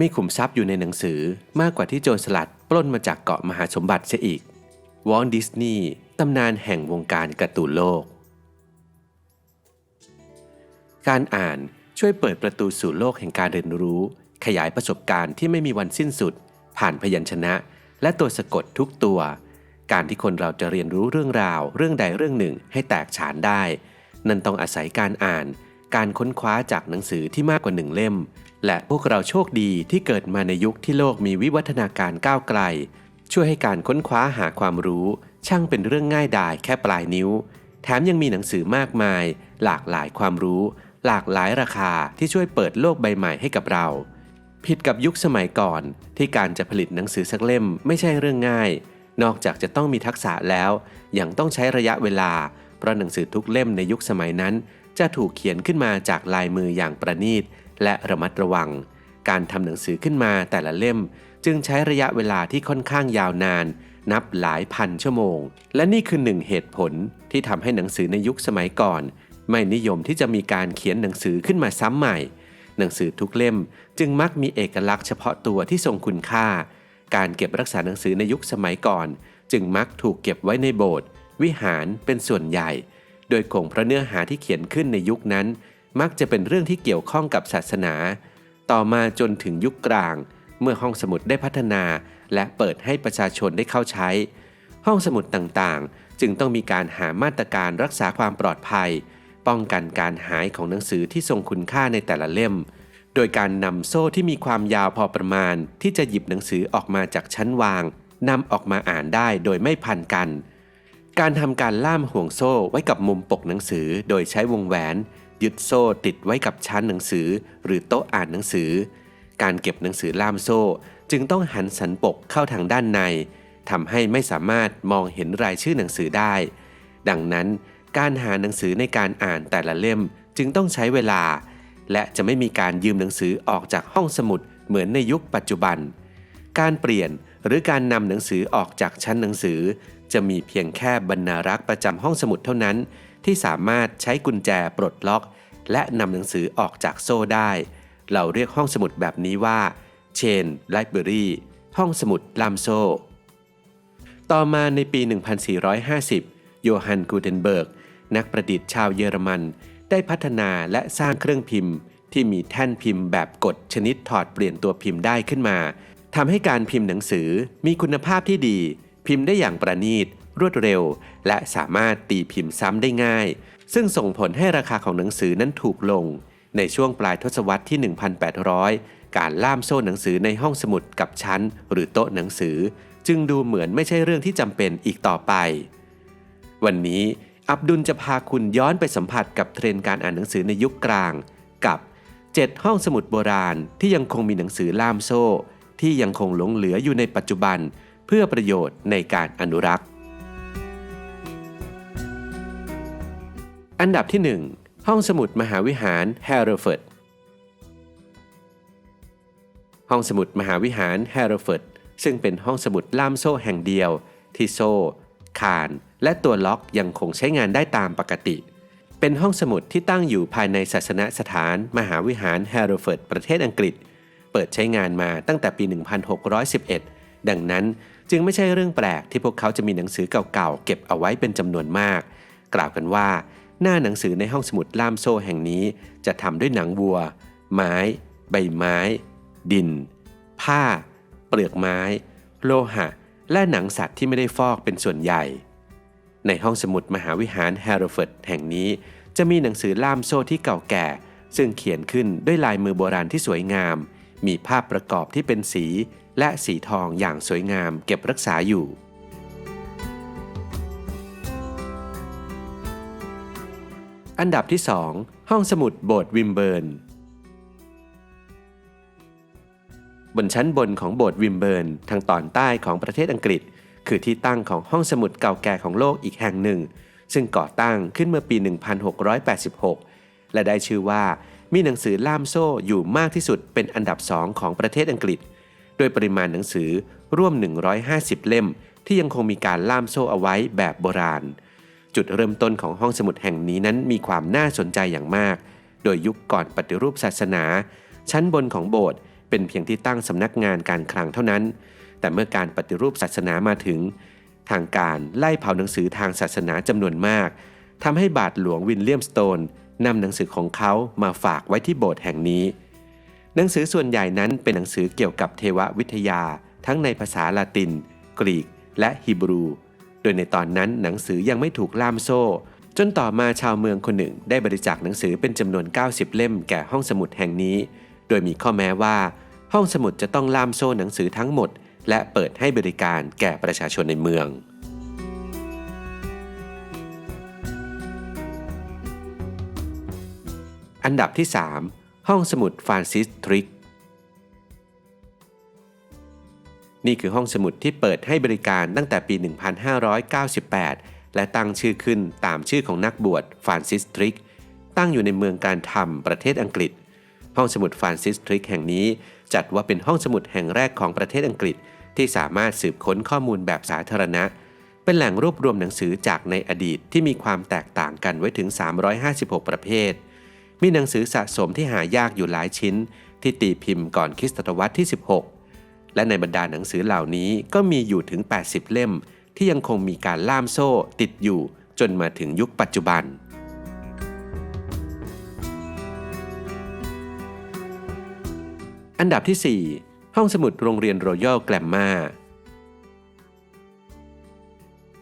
มีขุมทรัพย์อยู่ในหนังสือมากกว่าที่โจรสลัดปล้นมาจากเกาะมหาสมบัติเสียอีก วอลดิสนีย์ตำนานแห่งวงการการ์ตูนโลก การอ่านช่วยเปิดประตูสู่โลกแห่งการเรียนรู้ ขยายประสบการณ์ที่ไม่มีวันสิ้นสุด ผ่านพยัญชนะ และตัวสะกดทุกตัว การที่คนเราจะเรียนรู้เรื่องราว เรื่องใดเรื่องหนึ่งให้แตกฉานได้ นั่นต้องอาศัยการอ่าน การค้นคว้าจากหนังสือที่มากกว่าหนึ่งเล่ม และพวกเราโชคดีที่เกิดมาในยุคที่โลกมีวิวัฒนาการก้าวไกล ช่วยให้การค้นคว้าหาความรู้ ช่างเป็นเรื่องง่ายดายแค่ปลายนิ้ว แถมยังมีหนังสือมากมาย หลากหลายความรู้ หลากหลายราคาที่ช่วยเปิดโลกใบใหม่ให้กับเรา ผิดกับยุคสมัยก่อน ที่การจะผลิตหนังสือสักเล่มไม่ใช่เรื่องง่าย นอกจากจะต้องมีทักษะแล้ว ยังต้องใช้ระยะเวลา เพราะหนังสือทุกเล่มในยุคสมัยนั้น จะถูกเขียนขึ้นมาจากลายมืออย่างประณีต และระมัดระวัง การทำหนังสือขึ้นมาแต่ละเล่ม จึงใช้ระยะเวลาที่ค่อนข้างยาวนาน นับหลายพันชั่วโมง และนี่คือหนึ่งเหตุผลที่ทำให้หนังสือในยุคสมัยก่อน ไม่นิยมที่จะมีการเขียนหนังสือขึ้นมาซ้ำใหม่ หนังสือทุกเล่มจึงมักมีเอกลักษณ์เฉพาะตัวที่ทรงคุณค่า การเก็บรักษาหนังสือในยุคสมัยก่อน จึงมักถูกเก็บไว้ในโบสถ์วิหารเป็นส่วนใหญ่ โดยคงเพราะเนื้อหาที่เขียนขึ้นในยุคนั้น มักจะเป็นเรื่องที่เกี่ยวข้องกับศาสนา ต่อมาจนถึงยุคกลาง เมื่อห้องสมุดได้พัฒนา และเปิดให้ประชาชนได้เข้าใช้ ห้องสมุดต่างๆ จึงต้องมีการหามาตรการรักษาความปลอดภัย ป้องกันการหายของหนังสือที่ทรงคุณค่าในแต่ละเล่ม โดยการนำโซ่ที่มีความยาวพอประมาณ ที่จะหยิบหนังสือออกมาจากชั้นวางนำออกมาอ่านได้โดยไม่พันกัน การทำการล่ามห่วงโซ่ไว้กับมุมปกหนังสือโดยใช้วงแหวน ยึดโซ่ติดไว้กับชั้นหนังสือ หรือโต๊ะอ่านหนังสือ การเก็บหนังสือล่ามโซ่ จึงต้องหันสันปกเข้าทางด้านในทำให้ไม่สามารถมองเห็นรายชื่อหนังสือได้ ดังนั้นการหาหนังสือในการอ่านแต่ละเล่มจึงต้องใช้เวลา และจะไม่มีการยืมหนังสือออกจากห้องสมุดเหมือนในยุคปัจจุบัน การเปลี่ยนหรือการนำหนังสือออกจากชั้นหนังสือ จะมีเพียงแค่บรรณารักษ์ประจำห้องสมุดเท่านั้น ที่สามารถใช้กุญแจปลดล็อก และนำหนังสือออกจากโซ่ได้ เราเรียกห้องสมุดแบบนี้ว่า Chain Library ห้องสมุดลามโซ่ ต่อมาในปี 1450 โยฮันกูเทนเบิร์ก นักประดิษฐ์ชาวเยอรมัน ได้พัฒนาและสร้างเครื่องพิมพ์ ที่มีแท่นพิมพ์แบบกดชนิดถอดเปลี่ยนตัวพิมพ์ได้ขึ้นมาทำให้การพิมพ์หนังสือมีคุณภาพที่ดี พิมพ์ได้อย่างประณีต รวดเร็ว และสามารถตีพิมพ์ซ้ำได้ง่าย ซึ่งส่งผลให้ราคาของหนังสือนั้นถูกลง ในช่วงปลายทศวรรษที่ 1800 การล่ามโซ่หนังสือในห้องสมุดกับชั้น หรือโต๊ะหนังสือ จึงดูเหมือนไม่ใช่เรื่องที่จำเป็นอีกต่อไป วันนี้อับดุลจะพาคุณย้อนไปสัมผัสกับเทรนด์การอ่านหนังสือในยุคกลาง กับ 7 ห้องสมุดโบราณที่ยังคงมีหนังสือล่ามโซ่ ที่ยังคงหลงเหลืออยู่ในปัจจุบัน เพื่อประโยชน์ในการอนุรักษ์ อันดับที่ 1 ห้องสมุดมหาวิหารแฮร์โรเฟิร์ดห้องสมุดมหาวิหารแฮร์โรเฟิร์ดซึ่งเป็นห้องสมุดล่ามโซ่แห่งเดียว ที่โซ่คาน และตัวล็อกยังคงใช้งานได้ตามปกติ เป็นห้องสมุดที่ตั้งอยู่ภายในศาสนสถานมหาวิหารแฮร์โรเฟิร์ดประเทศอังกฤษ เปิดใช้งานมาตั้งแต่ปี 1611 ดังนั้นจึงไม่ใช่เรื่องแปลกที่พวกเขาจะมีหนังสือเก่าๆ เก็บเอาไว้เป็นจำนวนมาก กล่าวกันว่า หน้าหนังสือในห้องสมุดล่ามโซ่แห่งนี้ จะทำด้วยหนังวัว ไม้ ใบไม้ ดิน ผ้า เปลือกไม้ โลหะ และหนังสัตว์ที่ไม่ได้ฟอกเป็นส่วนใหญ่ ในห้องสมุดมหาวิหารแฮร์โรเฟิร์ดแห่งนี้ จะมีหนังสือล่ามโซ่ที่เก่าแก่ ซึ่งเขียนขึ้นด้วยลายมือโบราณที่สวยงาม มีภาพประกอบที่เป็นสีและสีทองอย่างสวยงามเก็บรักษาอยู่ อันดับที่ 2 ห้องสมุดโบสถ์วิมเบิร์น บนชั้นบนของโบสถ์วิมเบิร์นทางตอนใต้ของประเทศอังกฤษ คือที่ตั้งของห้องสมุดเก่าแก่ของโลกอีกแห่งหนึ่ง ซึ่งก่อตั้งขึ้นเมื่อปี 1686 และได้ชื่อว่ามีหนังสือล่ามโซ่อยู่มากที่สุดเป็นอันดับสองของประเทศอังกฤษ โดยปริมาณหนังสือร่วม 150 เล่ม ที่ยังคงมีการล่ามโซ่เอาไว้แบบโบราณ ดเริ่มต้นของห้องสมุดแห่งนี้นั้นมีความน่าสนใจอย่างมาก โดยยุคก่อนปฏิรูปศาสนา ชั้นบนของโบสถ์เป็นเพียงที่ตั้งสำนักงานการคลังเท่านั้น แต่เมื่อการปฏิรูปศาสนามาถึง ทางการไล่เผาหนังสือทางศาสนาจำนวนมากทำให้บาทหลวงวินเลียมสโตนนำหนังสือของเขามาฝากไว้ที่โบสถ์แห่งนี้ หนังสือส่วนใหญ่นั้นเป็นหนังสือเกี่ยวกับเทววิทยา ทั้งในภาษาละติน กรีก และฮีบรู โดยในตอนนั้นหนังสือยังไม่ถูกล่ามโซ่ จนต่อมาชาวเมืองคนหนึ่งได้บริจาคหนังสือเป็นจำนวน 90 เล่มแก่ห้องสมุดแห่งนี้ โดยมีข้อแม้ว่า ห้องสมุดจะต้องล่ามโซ่หนังสือทั้งหมด และเปิดให้บริการแก่ประชาชนในเมืองอันดับที่ 3 ห้องสมุดฟรานซิสทริก นี่คือห้องสมุดที่เปิดให้บริการตั้งแต่ปี 1598 และตั้งชื่อขึ้นตามชื่อของนักบวชฟรานซิสทริก ตั้งอยู่ในเมืองการทำประเทศอังกฤษ ห้องสมุดฟรานซิสทริกแห่งนี้จัดว่าเป็นห้องสมุดแห่งแรกของประเทศอังกฤษ ที่สามารถสืบค้นข้อมูลแบบสาธารณะ เป็นแหล่งรวบรวมหนังสือจากในอดีตที่มีความแตกต่างกันไว้ถึง 356 ประเภท มีหนังสือสะสมที่หายากอยู่หลายชิ้น ที่ตีพิมพ์ก่อนคริสตศตวรรษที่ 16 และในบรรดาหนังสือเหล่านี้ก็มีอยู่ถึง 80 เล่ม ที่ยังคงมีการล่ามโซ่ติดอยู่จนมาถึงยุคปัจจุบัน อันดับที่ 4 ห้องสมุดโรงเรียนรอยัลแกลมมา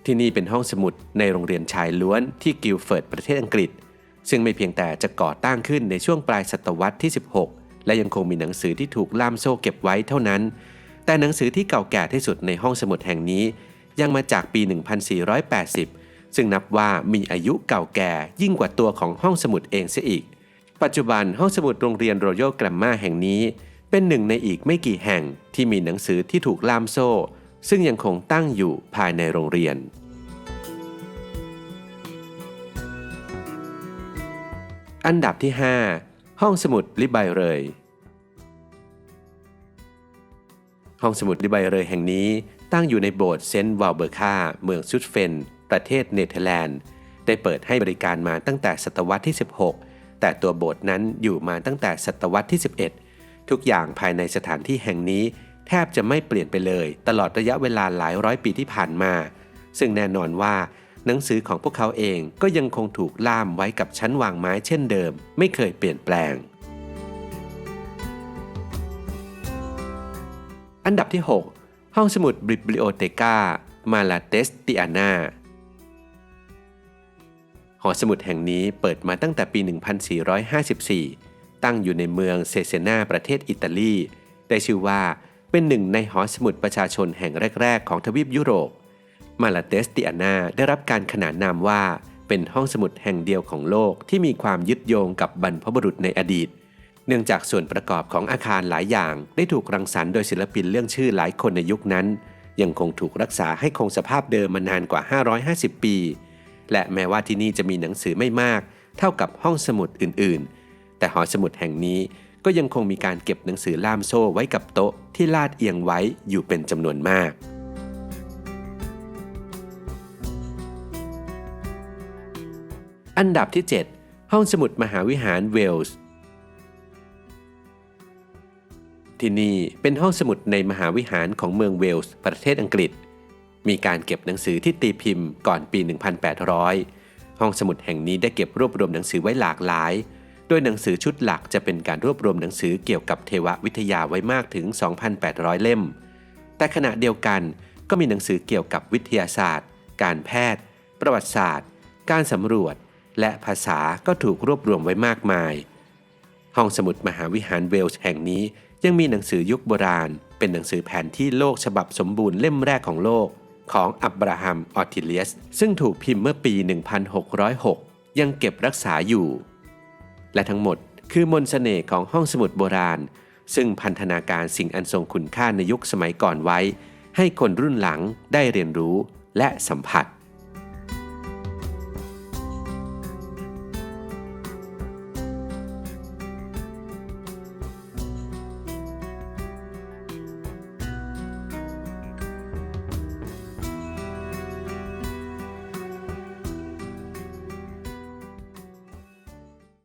ที่นี่เป็นห้องสมุดในโรงเรียนชายล้วนที่กิลเฟิร์ดประเทศอังกฤษ ซึ่งไม่เพียงแต่จะก่อตั้งขึ้นในช่วงปลายศตวรรษที่ 16 และยังคงมีหนังสือที่ถูกล่ามโซ่เก็บไว้เท่านั้น แต่หนังสือที่เก่าแก่ที่สุดในห้องสมุดแห่งนี้ ยังมาจากปี 1480 ซึ่งนับว่ามีอายุเก่าแก่ยิ่งกว่าตัวของห้องสมุดเองเสียอีก ปัจจุบันห้องสมุดโรงเรียนรอยัลแกรมมาแห่งนี้ เป็นหนึ่งในอีกไม่กี่แห่งที่มีหนังสือที่ถูกล่ามโซ่ ซึ่งยังคงตั้งอยู่ภายในโรงเรียนอันดับที่ 5 ห้องสมุดลิไบเรย ห้องสมุดลิไบเรยแห่งนี้ตั้งอยู่ในโบสถ์เซนต์วาลเบอร์คาเมืองซุดเฟน ประเทศเนเธอร์แลนด์ ได้เปิดให้บริการมาตั้งแต่ศตวรรษที่ 16 แต่ตัวโบสถ์นั้นอยู่มาตั้งแต่ศตวรรษที่ 11 ทุกอย่างภายในสถานที่แห่งนี้ แทบจะไม่เปลี่ยนไปเลย ตลอดระยะเวลาหลายร้อยปีที่ผ่านมา ซึ่งแน่นอนว่าหนังสือของพวกเขาเองก็ยังคงถูกล่ามไว้กับชั้นวางไม้เช่นเดิม ไม่เคยเปลี่ยนแปลง อันดับที่ 6 ห้องสมุดบริบลิโอเตกามาลาเตสติอานาหอสมุดแห่งนี้เปิดมาตั้งแต่ปี 1454 ตั้งอยู่ในเมืองเซเซนาประเทศอิตาลี ได้ชื่อว่าเป็นหนึ่งในหอสมุดประชาชนแห่งแรก ๆ ของทวีปยุโรป มาลาเตสติอานาได้รับการขนานนามว่าเป็นห้องสมุดแห่งเดียวของโลกที่มีความยึดโยงกับบรรพบุรุษในอดีต เนื่องจากส่วนประกอบของอาคารหลายอย่าง ได้ถูกรังสรรค์โดยศิลปินเรื่องชื่อหลายคนในยุคนั้น ยังคงถูกรักษาให้คงสภาพเดิมมานานกว่า 550 ปี และแม้ว่าที่นี่จะมีหนังสือไม่มาก เท่ากับห้องสมุดอื่นๆ แต่หอสมุดแห่งนี้ก็ยังคงมีการเก็บหนังสือล่ามโซ่ไว้กับโต๊ะที่ลาดเอียงไว้อยู่เป็นจำนวนมาก อันดับที่ 7 ห้องสมุดมหาวิหารเวลส์ ที่นี่เป็นห้องสมุดในมหาวิหารของเมืองเวลส์ ประเทศอังกฤษ มีการเก็บหนังสือที่ตีพิมพ์ก่อนปี 1800 ห้องสมุดแห่งนี้ได้เก็บรวบรวมหนังสือไว้หลากหลาย โดยหนังสือชุดหลักจะเป็นการรวบรวมหนังสือเกี่ยวกับเทววิทยาไว้มากถึง 2,800 เล่ม แต่ขณะเดียวกันก็มีหนังสือเกี่ยวกับวิทยาศาสตร์ การแพทย์ ประวัติศาสตร์ การสำรวจ และภาษาก็ถูกรวบรวมไว้มากมาย ห้องสมุดมหาวิหารเวลส์แห่งนี้ ยังมีหนังสือยุคโบราณ เป็นหนังสือแผนที่โลกฉบับสมบูรณ์เล่มแรกของโลก ของอับราฮัม ออติเลียส ซึ่งถูกพิมพ์เมื่อปี 1606 ยังเก็บรักษาอยู่ และทั้งหมดคือมนต์เสน่ห์ของห้องสมุดโบราณ ซึ่งพันธนาการสิ่งอันทรงคุณค่าในยุคสมัยก่อนไว้ ให้คนรุ่นหลังได้เรียนรู้และสัมผัส